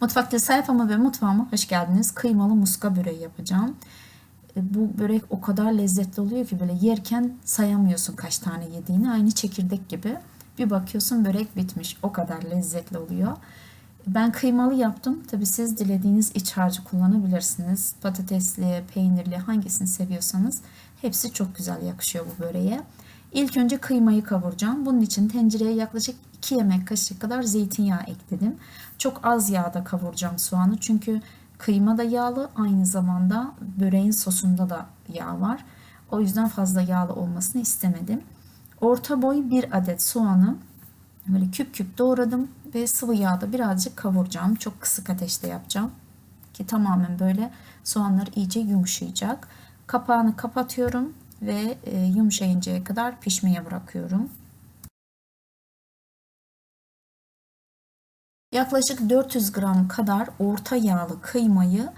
Mutfakta sayfama ve mutfağıma hoş geldiniz. Kıymalı muska böreği yapacağım. E, Bu börek o kadar lezzetli oluyor ki böyle yerken sayamıyorsun kaç tane yediğini. Aynı çekirdek gibi. Bir bakıyorsun börek bitmiş. O kadar lezzetli oluyor. Ben kıymalı yaptım. Tabi siz dilediğiniz iç harcı kullanabilirsiniz. Patatesli, peynirli hangisini seviyorsanız hepsi çok güzel yakışıyor bu böreğe. İlk önce kıymayı kavuracağım. Bunun için tencereye yaklaşık 2 yemek kaşığı kadar zeytinyağı ekledim. Çok az yağda kavuracağım soğanı çünkü kıyma da yağlı aynı zamanda böreğin sosunda da yağ var. O yüzden fazla yağlı olmasını istemedim. Orta boy bir adet soğanı böyle küp küp doğradım ve sıvı yağda birazcık kavuracağım. Çok kısık ateşte yapacağım ki tamamen böyle soğanlar iyice yumuşayacak. Kapağını kapatıyorum ve e, yumuşayıncaya kadar pişmeye bırakıyorum. Yaklaşık 400 gram kadar orta yağlı kıymayı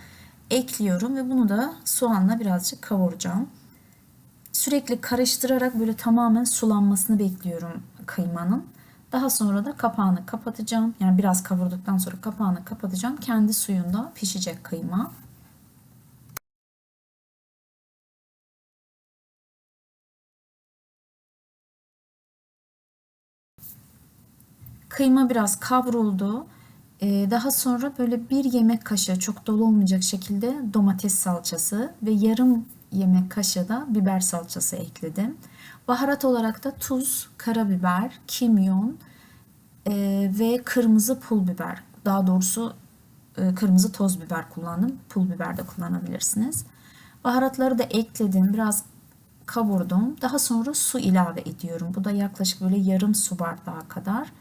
ekliyorum ve bunu da soğanla birazcık kavuracağım. Sürekli karıştırarak böyle tamamen sulanmasını bekliyorum kıymanın. Daha sonra da kapağını kapatacağım. Yani biraz kavurduktan sonra kapağını kapatacağım. Kendi suyunda pişecek kıyma. Kıyma biraz kavruldu. Ee, daha sonra böyle bir yemek kaşığı çok dolu olmayacak şekilde domates salçası ve yarım yemek kaşığı da biber salçası ekledim. Baharat olarak da tuz, karabiber, kimyon e, ve kırmızı pul biber. Daha doğrusu e, kırmızı toz biber kullandım. Pul biber de kullanabilirsiniz. Baharatları da ekledim. Biraz kavurdum. Daha sonra su ilave ediyorum. Bu da yaklaşık böyle yarım su bardağı kadar.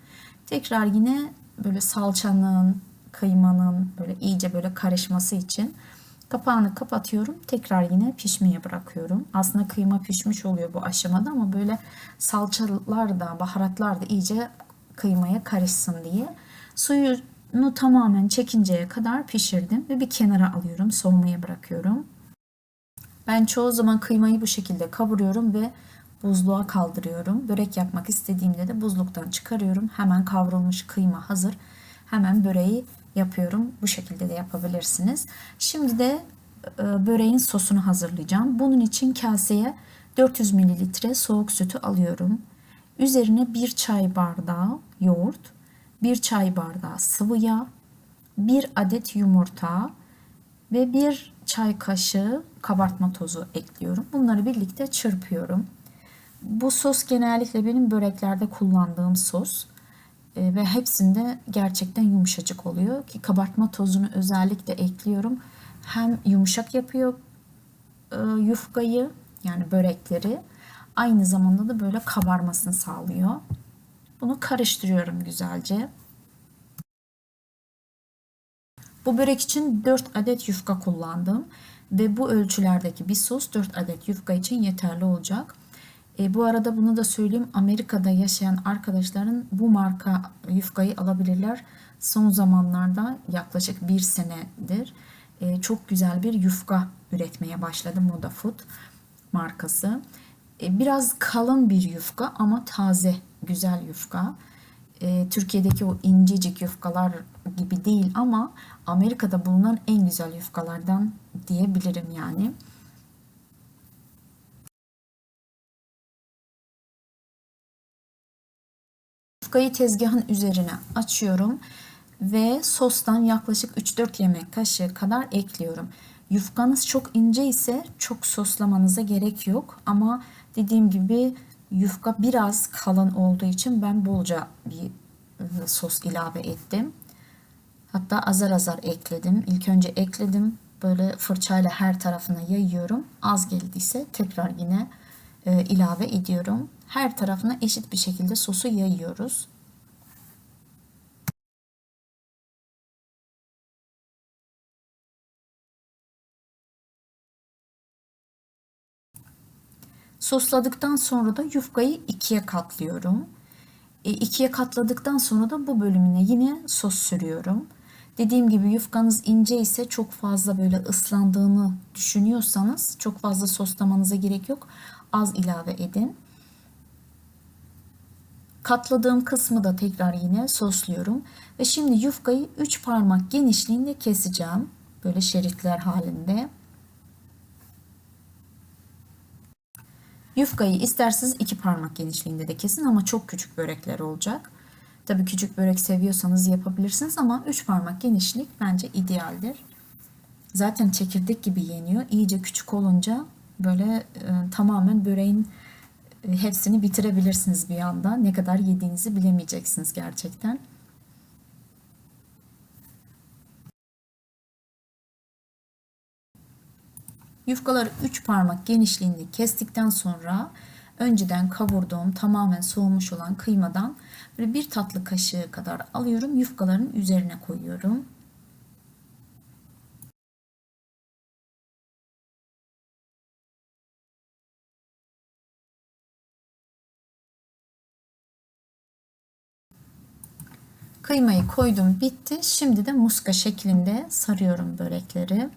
Tekrar yine böyle salçanın, kıymanın böyle iyice böyle karışması için kapağını kapatıyorum. Tekrar yine pişmeye bırakıyorum. Aslında kıyma pişmiş oluyor bu aşamada ama böyle salçalar da baharatlar da iyice kıymaya karışsın diye suyunu tamamen çekinceye kadar pişirdim ve bir kenara alıyorum. Soğumaya bırakıyorum. Ben çoğu zaman kıymayı bu şekilde kavuruyorum ve buzluğa kaldırıyorum. Börek yapmak istediğimde de buzluktan çıkarıyorum. Hemen kavrulmuş kıyma hazır. Hemen böreği yapıyorum. Bu şekilde de yapabilirsiniz. Şimdi de e, böreğin sosunu hazırlayacağım. Bunun için kaseye 400 mililitre soğuk sütü alıyorum. Üzerine bir çay bardağı yoğurt, bir çay bardağı sıvı yağ, bir adet yumurta ve bir çay kaşığı kabartma tozu ekliyorum. Bunları birlikte çırpıyorum. Bu sos genellikle benim böreklerde kullandığım sos e, ve hepsinde gerçekten yumuşacık oluyor ki kabartma tozunu özellikle ekliyorum. Hem yumuşak yapıyor e, yufkayı yani börekleri aynı zamanda da böyle kabarmasını sağlıyor. Bunu karıştırıyorum güzelce. Bu börek için 4 adet yufka kullandım ve bu ölçülerdeki bir sos 4 adet yufka için yeterli olacak. E, bu arada bunu da söyleyeyim. Amerika'da yaşayan arkadaşların bu marka yufkayı alabilirler. Son zamanlarda yaklaşık bir senedir e, çok güzel bir yufka üretmeye başladı Moda Food markası. E, biraz kalın bir yufka ama taze, güzel yufka. E, Türkiye'deki o incecik yufkalar gibi değil ama Amerika'da bulunan en güzel yufkalardan diyebilirim yani. Yufkayı tezgahın üzerine açıyorum ve sostan yaklaşık 3-4 yemek kaşığı kadar ekliyorum. Yufkanız çok ince ise çok soslamanıza gerek yok ama dediğim gibi yufka biraz kalın olduğu için ben bolca bir e, sos ilave ettim. Hatta azar azar ekledim. İlk önce ekledim. Böyle fırçayla her tarafına yayıyorum. Az geldiyse tekrar yine e, ilave ediyorum. Her tarafına eşit bir şekilde sosu yayıyoruz. Sosladıktan sonra da yufkayı ikiye katlıyorum. E, ikiye katladıktan sonra da bu bölümüne yine sos sürüyorum. Dediğim gibi yufkanız ince ise çok fazla böyle ıslandığını düşünüyorsanız çok fazla soslamanıza gerek yok. Az ilave edin. Katladığım kısmı da tekrar yine sosluyorum. Ve şimdi yufkayı 3 parmak genişliğinde keseceğim. Böyle şeritler halinde. Yufkayı isterseniz 2 parmak genişliğinde de kesin ama çok küçük börekler olacak. Tabii küçük börek seviyorsanız yapabilirsiniz ama 3 parmak genişlik bence idealdir. Zaten çekirdek gibi yeniyor. İyice küçük olunca böyle e, tamamen böreğin e, hepsini bitirebilirsiniz bir anda. Ne kadar yediğinizi bilemeyeceksiniz gerçekten. Yufkaları 3 parmak genişliğinde kestikten sonra önceden kavurduğum tamamen soğumuş olan kıymadan bir tatlı kaşığı kadar alıyorum. Yufkaların üzerine koyuyorum. Kıymayı koydum bitti. Şimdi de muska şeklinde sarıyorum börekleri.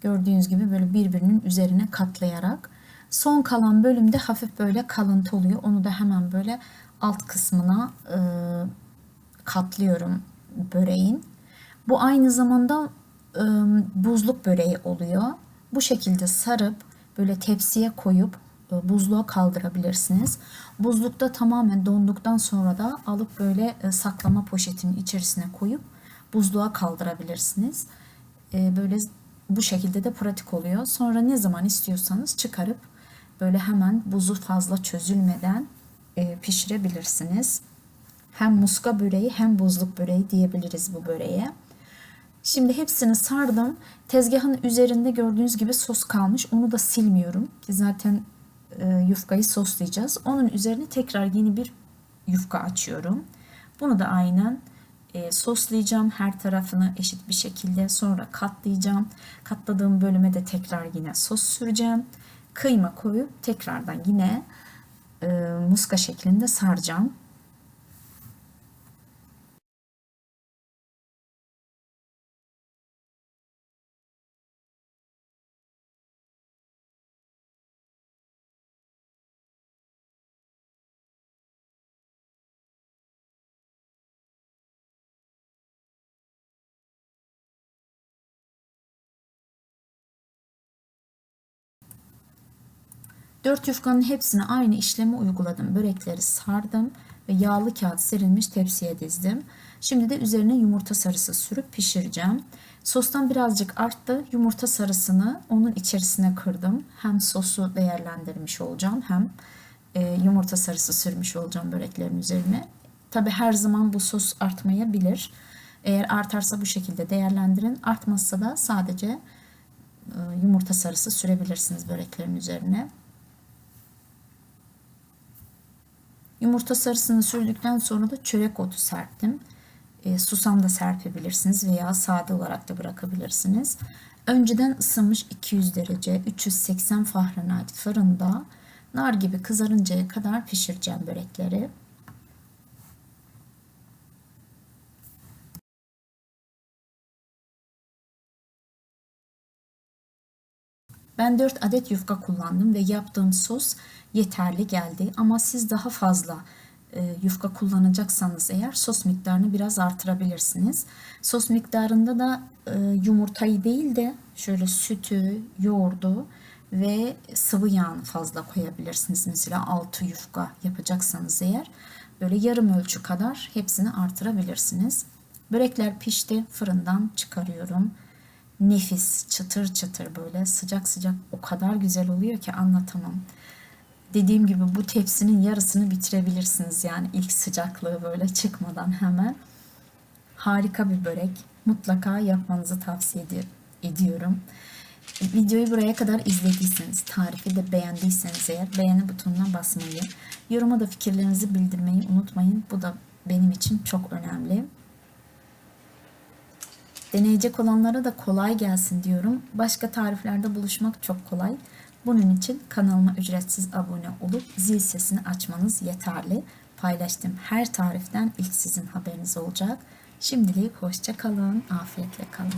Gördüğünüz gibi böyle birbirinin üzerine katlayarak. Son kalan bölümde hafif böyle kalıntı oluyor. Onu da hemen böyle alt kısmına e, katlıyorum böreğin. Bu aynı zamanda e, buzluk böreği oluyor. Bu şekilde sarıp böyle tepsiye koyup buzluğa kaldırabilirsiniz. Buzlukta tamamen donduktan sonra da alıp böyle e, saklama poşetinin içerisine koyup buzluğa kaldırabilirsiniz. E, böyle bu şekilde de pratik oluyor. Sonra ne zaman istiyorsanız çıkarıp böyle hemen buzu fazla çözülmeden pişirebilirsiniz. Hem muska böreği hem buzluk böreği diyebiliriz bu böreğe. Şimdi hepsini sardım. Tezgahın üzerinde gördüğünüz gibi sos kalmış. Onu da silmiyorum. Zaten e, yufkayı soslayacağız. Onun üzerine tekrar yeni bir yufka açıyorum. Bunu da aynen e, soslayacağım. Her tarafını eşit bir şekilde sonra katlayacağım. Katladığım bölüme de tekrar yine sos süreceğim. Kıyma koyup tekrardan yine e, muska şeklinde saracağım. Dört yufkanın hepsine aynı işlemi uyguladım. Börekleri sardım ve yağlı kağıt serilmiş tepsiye dizdim. Şimdi de üzerine yumurta sarısı sürüp pişireceğim. Sostan birazcık arttı. Yumurta sarısını onun içerisine kırdım. Hem sosu değerlendirmiş olacağım hem e, yumurta sarısı sürmüş olacağım böreklerin üzerine. Tabi her zaman bu sos artmayabilir. Eğer artarsa bu şekilde değerlendirin. Artmazsa da sadece e, yumurta sarısı sürebilirsiniz böreklerin üzerine. Yumurta sarısını sürdükten sonra da çörek otu serptim. E, susam da serpebilirsiniz veya sade olarak da bırakabilirsiniz. Önceden ısınmış 200 derece 380 Fahrenheit fırında nar gibi kızarıncaya kadar pişireceğim börekleri. Ben 4 adet yufka kullandım ve yaptığım sos yeterli geldi. Ama siz daha fazla e, yufka kullanacaksanız eğer sos miktarını biraz artırabilirsiniz. Sos miktarında da e, yumurtayı değil de şöyle sütü, yoğurdu ve sıvı yağını fazla koyabilirsiniz. Mesela 6 yufka yapacaksanız eğer böyle yarım ölçü kadar hepsini artırabilirsiniz. Börekler pişti. Fırından çıkarıyorum nefis, çıtır çıtır böyle sıcak sıcak o kadar güzel oluyor ki anlatamam. Dediğim gibi bu tepsinin yarısını bitirebilirsiniz yani ilk sıcaklığı böyle çıkmadan hemen. Harika bir börek. Mutlaka yapmanızı tavsiye ediyorum. Videoyu buraya kadar izlediyseniz, tarifi de beğendiyseniz eğer beğeni butonuna basmayı, yoruma da fikirlerinizi bildirmeyi unutmayın. Bu da benim için çok önemli. Deneyecek olanlara da kolay gelsin diyorum. Başka tariflerde buluşmak çok kolay. Bunun için kanalıma ücretsiz abone olup zil sesini açmanız yeterli. Paylaştığım her tariften ilk sizin haberiniz olacak. Şimdilik hoşça kalın, afiyetle kalın.